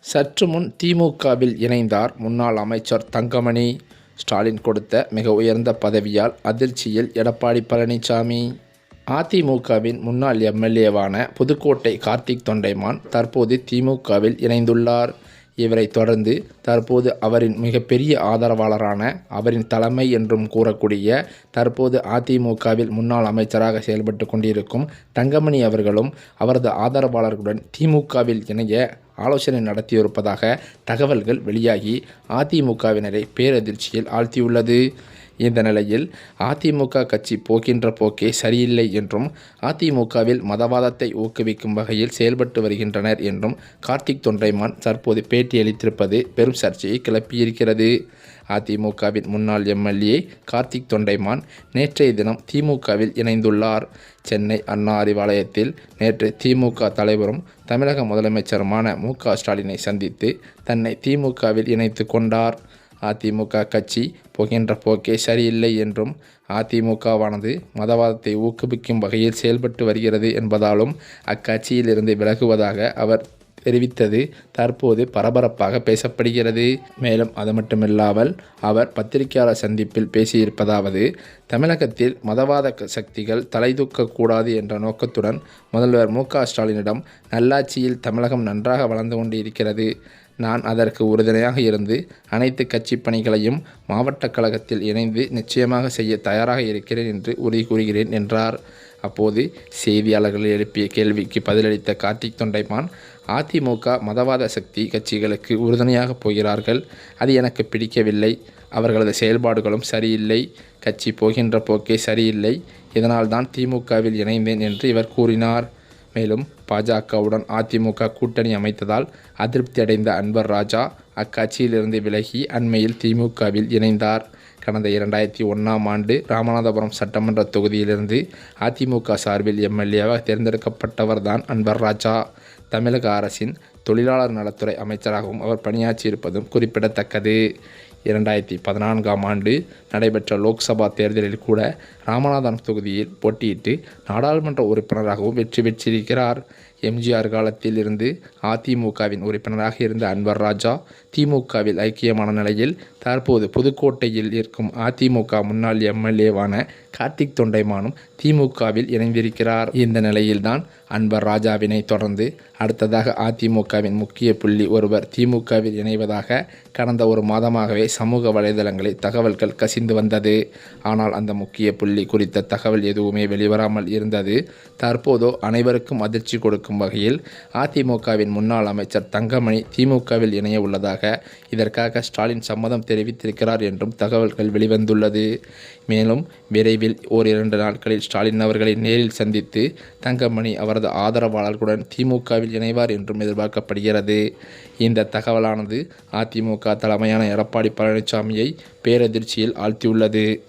சற்று முன் திமுகவில் இணைந்தார் முன்னாள் அமைச்சர் தங்கமணி. ஸ்டாலின் கொடுத்த மிக உயர்ந்த பதவியால் அதிர்ச்சியில் எடப்பாடி பழனிசாமி. அதிமுகவின் முன்னாள் எம்எல்ஏவான புதுக்கோட்டை கார்த்திக் தொண்டைமான் தற்போது திமுகவில் இணைந்துள்ளார். இவரை தொடர்ந்து தற்போது அவரின் மிகப்பெரிய ஆதரவாளரான அவரின் தலைமை என்றும் கூறக்கூடிய தற்போது அதிமுகவில் முன்னாள் அமைச்சராக செயல்பட்டு கொண்டிருக்கும் தங்கமணி அவர்களும் அவரது ஆதரவாளர்களுடன் திமுகவில் இணைய ஆலோசனை நடத்தியிருப்பதாக தகவல்கள் வெளியாகி அதிமுகவினரை பேரதிர்ச்சியில் ஆழ்த்தியுள்ளது. இந்த நிலையில் அதிமுக கட்சி போகின்ற போக்கே சரியில்லை என்றும் அதிமுகவில் மதவாதத்தை ஊக்குவிக்கும் வகையில் செயல்பட்டு வருகின்றனர் என்றும் கார்த்திக் தொண்டைமான் தற்போது பேட்டியளித்திருப்பது பெரும் சர்ச்சையை கிளப்பியிருக்கிறது. அதிமுகவின் முன்னாள் எம்எல்ஏ கார்த்திக் தொண்டைமான் நேற்றைய தினம் திமுகவில் இணைந்துள்ளார். சென்னை அண்ணா அறிவாலயத்தில் நேற்று திமுக தலைவரும் தமிழக முதலமைச்சருமான மு க ஸ்டாலினை சந்தித்து தன்னை திமுகவில் இணைத்து கொண்டார். அதிமுக கட்சி போகின்ற போக்கே சரியில்லை என்றும் அதிமுகவானது மதவாதத்தை ஊக்குவிக்கும் வகையில் செயல்பட்டு வருகிறது என்பதாலும் அக்கட்சியிலிருந்து விலகுவதாக அவர் தெரிவித்தது தற்போது பரபரப்பாக பேசப்படுகிறது. மேலும் அது மட்டுமில்லாமல் அவர் பத்திரிகையாளர் சந்திப்பில் பேசியிருப்பதாவது தமிழகத்தில் மதவாத சக்திகள் தலைதூக்கக்கூடாது என்ற நோக்கத்துடன் முதல்வர் மு க ஸ்டாலினிடம் நல்லாட்சியில் தமிழகம் நன்றாக வளர்ந்து கொண்டு இருக்கிறது நான் அதற்கு உறுதுணையாக இருந்து அனைத்து கட்சி பணிகளையும் மாவட்ட கழகத்தில் இணைந்து நிச்சயமாக செய்ய தயாராக இருக்கிறேன் என்று உறுதி கூறுகிறேன் என்றார். அப்போது செய்தியாளர்கள் எழுப்பிய கேள்விக்கு பதிலளித்த கார்த்திக் தொண்டைமான் அதிமுக மதவாத சக்தி கட்சிகளுக்கு உறுதுணையாக போகிறார்கள். அது எனக்கு பிடிக்கவில்லை. அவர்களது செயல்பாடுகளும் சரியில்லை. கட்சி போகின்ற போக்கே சரியில்லை. இதனால்தான் திமுகவில் இணைந்தேன் என்று இவர் கூறினார். மேலும் பாஜகவுடன் அதிமுக கூட்டணி அமைத்ததால் அதிருப்தி அடைந்த அன்வர் ராஜா அக்கட்சியிலிருந்து விலகி அண்மையில் திமுகவில் இணைந்தார். கடந்த இரண்டாயிரத்தி ஒன்றாம் ஆண்டு ராமநாதபுரம் சட்டமன்ற தொகுதியிலிருந்து அதிமுக சார்பில் எம்எல்ஏவாக தேர்ந்தெடுக்கப்பட்டவர்தான் அன்பர் அன்வர் ராஜா. தமிழக அரசின் தொழிலாளர் நலத்துறை அமைச்சராகவும் அவர் பணியாற்றியிருப்பதும் குறிப்பிடத்தக்கது. இரண்டாயிரத்தி பதினான்காம் ஆண்டு நடைபெற்ற லோக்சபா தேர்தலில் கூட ராமநாதபுரம் தொகுதியில் போட்டியிட்டு நாடாளுமன்ற உறுப்பினராகவும் வெற்றி பெற்றிருக்கிறார். எம்ஜிஆர் காலத்தில் இருந்து அதிமுகவின் உறுப்பினராக இருந்த அன்வர் ராஜா திமுகவில் ஐக்கியமான நிலையில் தற்போது புதுக்கோட்டையில் இருக்கும் அதிமுக முன்னாள் எம்எல்ஏவான கார்த்திக் தொண்டைமானும் திமுகவில் இணைந்திருக்கிறார். இந்த நிலையில்தான் அன்பர் ராஜாவினை தொடர்ந்து அடுத்ததாக அதிமுகவின் முக்கிய புள்ளி ஒருவர் திமுகவில் இணைவதாக கடந்த ஒரு மாதமாகவே சமூக வலைதளங்களில் தகவல்கள் கசிந்து வந்தது. ஆனால் அந்த முக்கிய புள்ளி குறித்த தகவல் எதுவுமே வெளிவராமல் இருந்தது. தற்போதோ அனைவருக்கும் அதிர்ச்சி கொடுக்கும் வகையில் அதிமுகவின் முன்னாள் அமைச்சர் தங்கமணி திமுகவில் இணைய உள்ளதாக இதற்காக ஸ்டாலின் சம்மதம் தெரிவித்திருக்கிறார் என்றும் தகவல்கள் வெளிவந்துள்ளது. மேலும் விரைவில் ஓரிரண்டு நாட்களில் ஸ்டாலின் அவர்களை நேரில் சந்தித்து தங்கமணி அவரது ஆதரவாளர்களுடன் திமுகவில் இணைவார் என்றும் எதிர்பார்க்கப்படுகிறது. இந்த தகவலானது அதிமுக தலைமையான எடப்பாடி பழனிசாமியை பேரதிர்ச்சியில் ஆழ்த்தியுள்ளது.